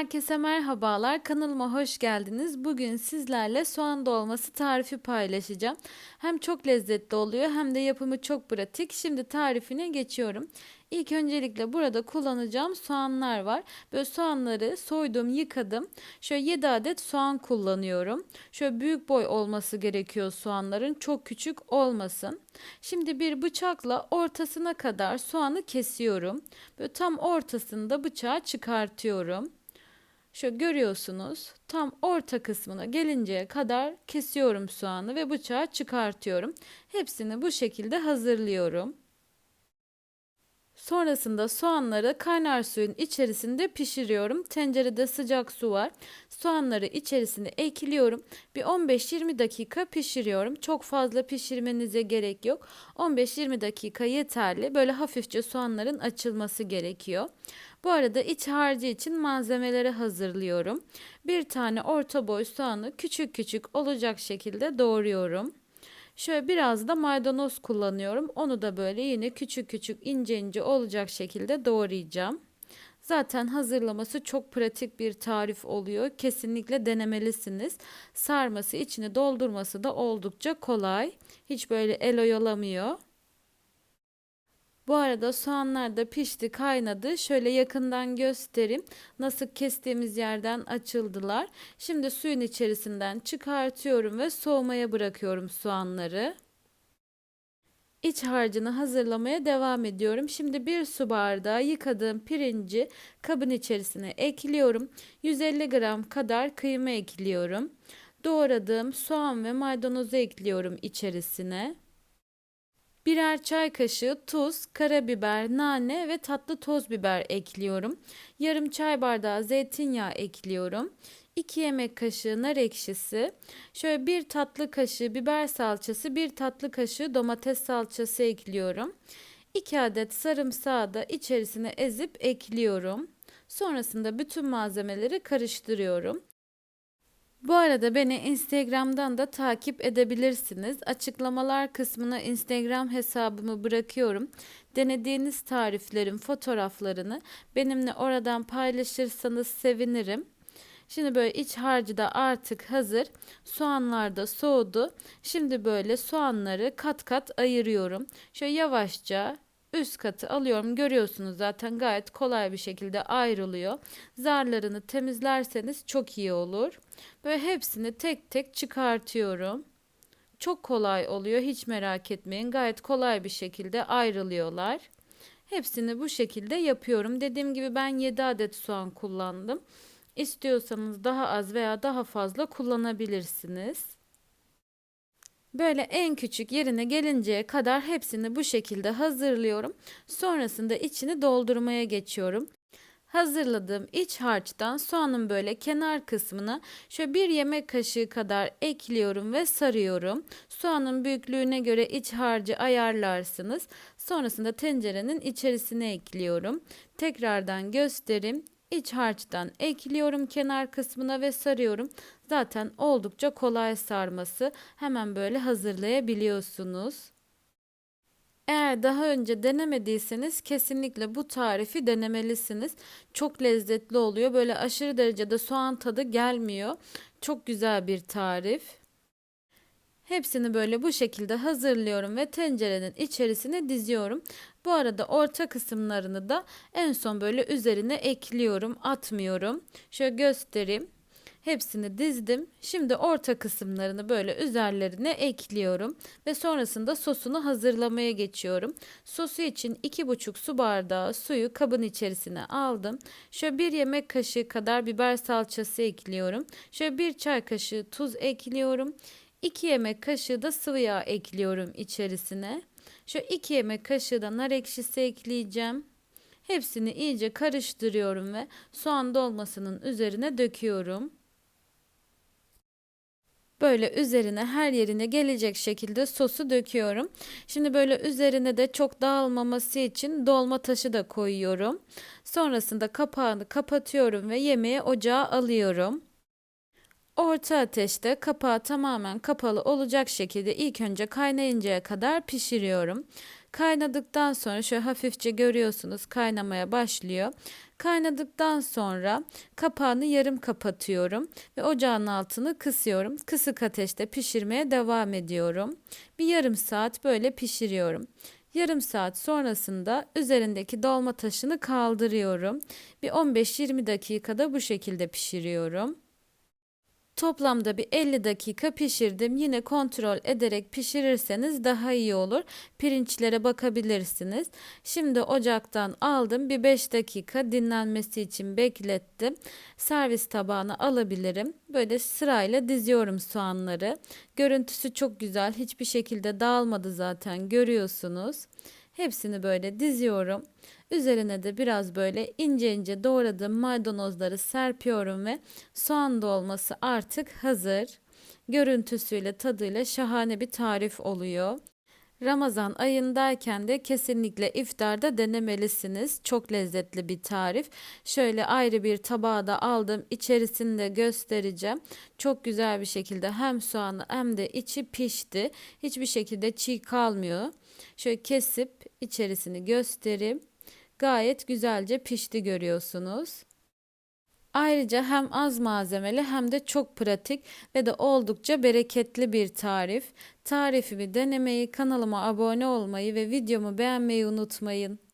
Herkese merhabalar. Kanalıma hoş geldiniz. Bugün sizlerle soğan dolması tarifi paylaşacağım. Hem çok lezzetli oluyor hem de yapımı çok pratik. Şimdi tarifine geçiyorum. İlk öncelikle burada kullanacağım soğanlar var. Böyle soğanları soydum, yıkadım. Şöyle 7 adet soğan kullanıyorum. Şöyle büyük boy olması gerekiyor soğanların. Çok küçük olmasın. Şimdi bir bıçakla ortasına kadar soğanı kesiyorum. Böyle tam ortasında bıçağı çıkartıyorum. Şöyle görüyorsunuz tam orta kısmına gelinceye kadar kesiyorum soğanı ve bıçağı çıkartıyorum. Hepsini bu şekilde hazırlıyorum. Sonrasında soğanları kaynar suyun içerisinde pişiriyorum. Tencerede sıcak su var. Soğanları içerisine ekliyorum. Bir 15-20 dakika pişiriyorum. Çok fazla pişirmenize gerek yok. 15-20 dakika yeterli. Böyle hafifçe soğanların açılması gerekiyor. Bu arada iç harcı için malzemeleri hazırlıyorum. Bir tane orta boy soğanı küçük küçük olacak şekilde doğruyorum. Şöyle biraz da maydanoz kullanıyorum. Onu da böyle yine küçük küçük ince ince olacak şekilde doğrayacağım. Zaten hazırlaması çok pratik bir tarif oluyor. Kesinlikle denemelisiniz. Sarması, içini doldurması da oldukça kolay. Hiç böyle el oyalamıyor. Bu arada soğanlar da pişti, kaynadı. Şöyle yakından göstereyim. Nasıl kestiğimiz yerden açıldılar. Şimdi suyun içerisinden çıkartıyorum ve soğumaya bırakıyorum soğanları. İç harcını hazırlamaya devam ediyorum. Şimdi bir su bardağı yıkadığım pirinci kabın içerisine ekliyorum. 150 gram kadar kıyma ekliyorum. Doğradığım soğan ve maydanozu ekliyorum içerisine. Birer çay kaşığı tuz, karabiber, nane ve tatlı toz biber ekliyorum. Yarım çay bardağı zeytinyağı ekliyorum. 2 yemek kaşığı nar ekşisi, şöyle bir tatlı kaşığı biber salçası, bir tatlı kaşığı domates salçası ekliyorum. 2 adet sarımsağı da içerisine ezip ekliyorum. Sonrasında bütün malzemeleri karıştırıyorum. Bu arada beni Instagram'dan da takip edebilirsiniz. Açıklamalar kısmına Instagram hesabımı bırakıyorum. Denediğiniz tariflerin fotoğraflarını benimle oradan paylaşırsanız sevinirim. Şimdi böyle iç harcı da artık hazır. Soğanlar da soğudu. Şimdi böyle soğanları kat kat ayırıyorum. Şöyle yavaşça üst katı alıyorum. Görüyorsunuz zaten gayet kolay bir şekilde ayrılıyor. Zarlarını temizlerseniz çok iyi olur. Böyle hepsini tek tek çıkartıyorum. Çok kolay oluyor hiç merak etmeyin. Gayet kolay bir şekilde ayrılıyorlar. Hepsini bu şekilde yapıyorum. Dediğim gibi ben 7 adet soğan kullandım. İstiyorsanız daha az veya daha fazla kullanabilirsiniz. Böyle en küçük yerine gelinceye kadar hepsini bu şekilde hazırlıyorum. Sonrasında içini doldurmaya geçiyorum. Hazırladığım iç harçtan soğanın böyle kenar kısmına şöyle bir yemek kaşığı kadar ekliyorum ve sarıyorum. Soğanın büyüklüğüne göre iç harcı ayarlarsınız. Sonrasında tencerenin içerisine ekliyorum. Tekrardan göstereyim. İç harçtan ekliyorum kenar kısmına ve sarıyorum. Zaten oldukça kolay sarması. Hemen böyle hazırlayabiliyorsunuz. Eğer daha önce denemediyseniz kesinlikle bu tarifi denemelisiniz. Çok lezzetli oluyor. Böyle aşırı derecede soğan tadı gelmiyor. Çok güzel bir tarif. Hepsini böyle bu şekilde hazırlıyorum ve tencerenin içerisine diziyorum. Bu arada orta kısımlarını da en son böyle üzerine ekliyorum, atmıyorum. Şöyle göstereyim. Hepsini dizdim. Şimdi orta kısımlarını böyle üzerlerine ekliyorum ve sonrasında sosunu hazırlamaya geçiyorum. Sosu için 2,5 su bardağı suyu kabın içerisine aldım. Şöyle bir yemek kaşığı kadar biber salçası ekliyorum. Şöyle bir çay kaşığı tuz ekliyorum. 2 yemek kaşığı da sıvı yağ ekliyorum içerisine. Şu 2 yemek kaşığı da nar ekşisi ekleyeceğim. Hepsini iyice karıştırıyorum ve soğan dolmasının üzerine döküyorum. Böyle üzerine her yerine gelecek şekilde sosu döküyorum. Şimdi böyle üzerine de çok dağılmaması için dolma taşı da koyuyorum. Sonrasında kapağını kapatıyorum ve yemeği ocağa alıyorum. Orta ateşte kapağı tamamen kapalı olacak şekilde ilk önce kaynayıncaya kadar pişiriyorum. Kaynadıktan sonra şöyle hafifçe görüyorsunuz kaynamaya başlıyor. Kaynadıktan sonra kapağını yarım kapatıyorum ve ocağın altını kısıyorum. Kısık ateşte pişirmeye devam ediyorum. Bir yarım saat böyle pişiriyorum. Yarım saat sonrasında üzerindeki dolma taşını kaldırıyorum. Bir 15-20 dakikada bu şekilde pişiriyorum. Toplamda bir 50 dakika pişirdim. Yine kontrol ederek pişirirseniz daha iyi olur. Pirinçlere bakabilirsiniz. Şimdi ocaktan aldım. Bir 5 dakika dinlenmesi için beklettim. Servis tabağına alabilirim. Böyle sırayla diziyorum soğanları. Görüntüsü çok güzel. Hiçbir şekilde dağılmadı zaten görüyorsunuz. Hepsini böyle diziyorum. Üzerine de biraz böyle ince ince doğradığım maydanozları serpiyorum ve soğan dolması artık hazır. Görüntüsüyle tadıyla şahane bir tarif oluyor. Ramazan ayındayken de kesinlikle iftarda denemelisiniz. Çok lezzetli bir tarif. Şöyle ayrı bir tabağa da aldım. İçerisini de göstereceğim. Çok güzel bir şekilde hem soğanı hem de içi pişti. Hiçbir şekilde çiğ kalmıyor. Şöyle kesip içerisini göstereyim. Gayet güzelce pişti görüyorsunuz. Ayrıca hem az malzemeli hem de çok pratik ve de oldukça bereketli bir tarif. Tarifimi denemeyi, kanalıma abone olmayı ve videomu beğenmeyi unutmayın.